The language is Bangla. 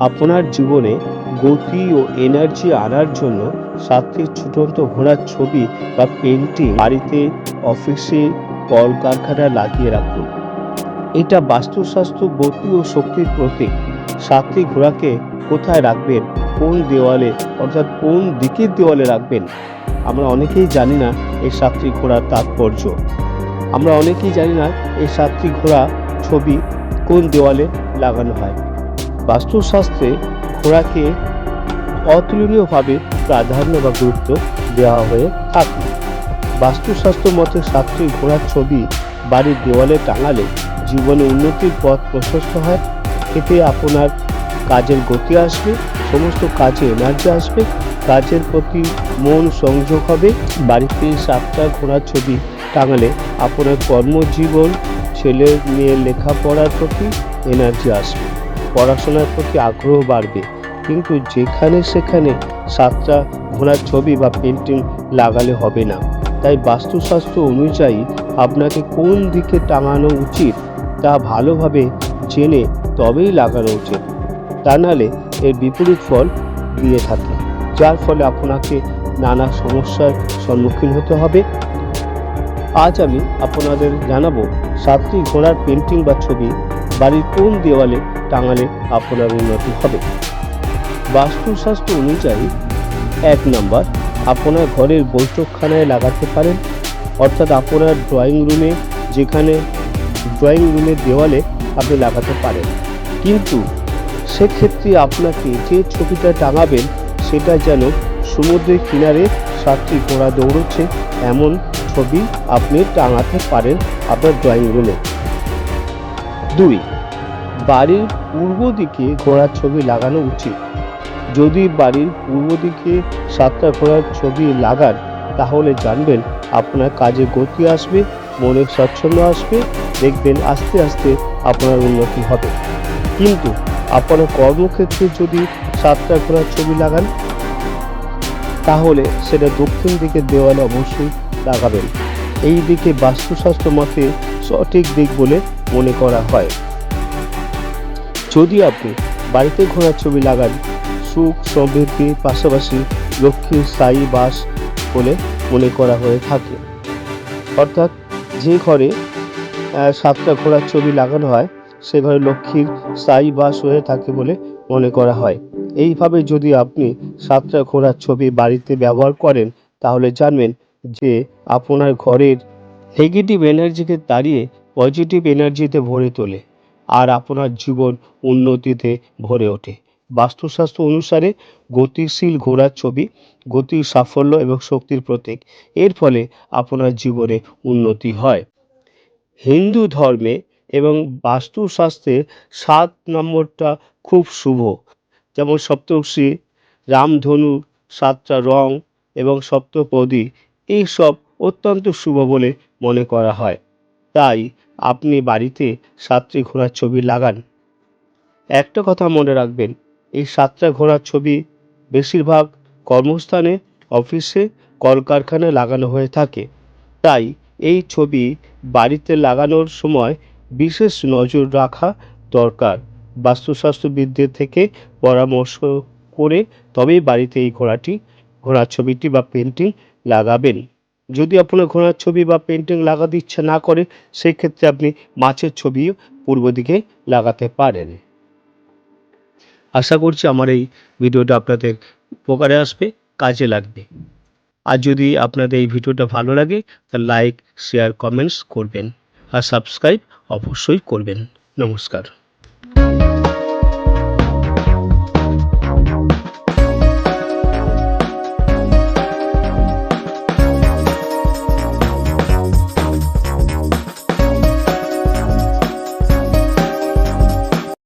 আপনার জীবনে গতি ও এনার্জি আনার জন্য সাতটি ছুটন্ত ঘোড়ার ছবি বা পেন্টিং বাড়িতে অফিসে কলকারখানায় লাগিয়ে রাখুন। এটা বাস্তুশাস্ত্র গতি ও শক্তির প্রতীক। সাতটি ঘোড়াকে কোথায় রাখবেন? কোন দেওয়ালে? অর্থাৎ কোন দিকের দেওয়ালে রাখবেন? আমরা অনেকেই জানি না এই সাতটি ঘোড়ার তাৎপর্য। আমরা অনেকেই জানি না এই সাতটি ঘোড়া ছবি কোন দেওয়ালে লাগানো হয়। বাস্তুশাস্ত্রে ঘোড়াকে অতুলনীয়ভাবে প্রাধান্য বা গুরুত্ব দেওয়া হয়ে থাকে। বাস্তুশাস্ত্র মতে সাতটি ঘোড়ার ছবি বাড়ির দেওয়ালে টাঙালে জীবনে উন্নতির পথ প্রশস্ত হয়। এতে আপনার কাজের গতি আসবে, সমস্ত কাজে এনার্জি আসবে, কাজের প্রতি মন সংযোগ হবে। বাড়িতে সাতটা ঘোড়ার ছবি টাঙালে আপনার কর্মজীবন, ছেলে মেয়ের লেখাপড়ার প্রতি এনার্জি আসবে। পড়াশোনার প্রতি আগ্রহ বাড়বে। কিন্তু যেখানে সেখানে সাতটা ঘোড়ার ছবি বা পেন্টিং লাগালে হবে না। তাই বাস্তুশাস্ত্র অনুযায়ী আপনাকে কোন দিকে টাঙানো উচিত তা ভালোভাবে জেনে তবেই লাগানো উচিত। তা নাহলে এর বিপরীত ফল দিয়ে থাকে, যার ফলে আপনাকে নানা সমস্যার সম্মুখীন হতে হবে। আজ আমি আপনাদের জানাব সাতটি ঘোড়ার পেন্টিং বা ছবি বাড়ির কোন দেওয়ালে টাঙালে আপনার উন্নতি হবে। বাস্তুশাস্ত্র অনুযায়ী, এক নম্বর, আপনার ঘরের বৈঠকখানায় লাগাতে পারেন, অর্থাৎ আপনার ড্রয়িং রুমে যেখানে ড্রয়িং রুমের দেওয়ালে আপনি লাগাতে পারেন। কিন্তু সেক্ষেত্রে আপনাকে যে ছবিটা টাঙাবেন, সেটা যেন সমুদ্রের কিনারে সাতটি ঘোড়া দৌড়চ্ছে, এমন ছবি আপনি টাঙাতে পারেন আপনার ড্রয়িং রুমে। দুই, বাড়ির পূর্ব দিকে ঘোড়ার ছবি লাগানো উচিত। যদি বাড়ির পূর্ব দিকে সাতটা ঘোড়ার ছবি লাগান, তাহলে জানবেন আপনার কাজে গতি আসবে মনে স্বচ্ছন্দ আসবে, দেখবেন আস্তে আস্তে আপনার উন্নতি হবে। কিন্তু আপনার কর্মক্ষেত্রে যদি সাতটা ঘোড়ার ছবি লাগান, তাহলে সেটা দক্ষিণ দিকের দেওয়ালে অবশ্যই লাগাবেন। এই দিকে বাস্তুশাস্ত্র মতে সঠিক দিক বলে মনে করা হয়। যদি আপনি বাড়িতে ঘোড়ার ছবি লাগান, সুখ সমৃদ্ধির পাশাপাশি লক্ষ্মীর স্থায়ী বাস বলে মনে করা হয়ে থাকে। অর্থাৎ যে ঘরে সাতটা ঘোড়ার ছবি লাগানো হয়, সে ঘরে লক্ষ্মীর স্থায়ী বাস হয়ে থাকে বলে মনে করা হয়। এইভাবে যদি আপনি সাতটা ঘোড়ার ছবি বাড়িতে ব্যবহার করেন, তাহলে জানবেন যে আপনার ঘরের নেগেটিভ এনার্জিকে তাড়িয়ে পজিটিভ এনার্জিতে ভরে তোলে আর আপনার জীবন উন্নতিতে ভরে ওঠে। বাস্তুশাস্ত্র অনুসারে গতিশীল ঘোড়ার ছবি, গতির সাফল্য এবং শক্তির প্রতীক। এর ফলে আপনার জীবনে উন্নতি হয়। হিন্দু ধর্মে এবং বাস্তুশাস্ত্রে সাত নম্বরটা খুব শুভ। যেমন সপ্তর্ষি, রামধনু, সাতটা রং এবং সপ্তপদী, এইসব অত্যন্ত শুভ বলে মনে করা হয়। তাই আপনি বাড়িতে সাতটি ঘোড়ার ছবি লাগান। একটা কথা মনে রাখবেন, এই সাতটা ঘোড়ার ছবি বেশিরভাগ কর্মস্থানে, অফিসে, কলকারখানায় লাগানো হয়ে থাকে। তাই এই ছবি বাড়িতে লাগানোর সময় বিশেষ নজর রাখা দরকার। বাস্তুশাস্ত্রবিদদের থেকে পরামর্শ করে তবেই বাড়িতে এই ঘোড়াটি, ঘোড়ার ছবিটি বা পেন্টিং লাগাবেন। যদি আপনার ঘোড়ার ছবি বা পেন্টিং লাগাতে ইচ্ছা না করে সেই ক্ষেত্রে আপনি মাছের ছবিও পূর্ব দিকে লাগাতে পারেন। আশা করছি আমার এই ভিডিওটা আপনাদের উপকারে আসবে, কাজে লাগবে। আর যদি আপনাদের এই ভিডিওটা ভালো লাগে তাহলে লাইক শেয়ার কমেন্টস করবেন। আর সাবস্ক্রাইব অবশ্যই করবেন। নমস্কার।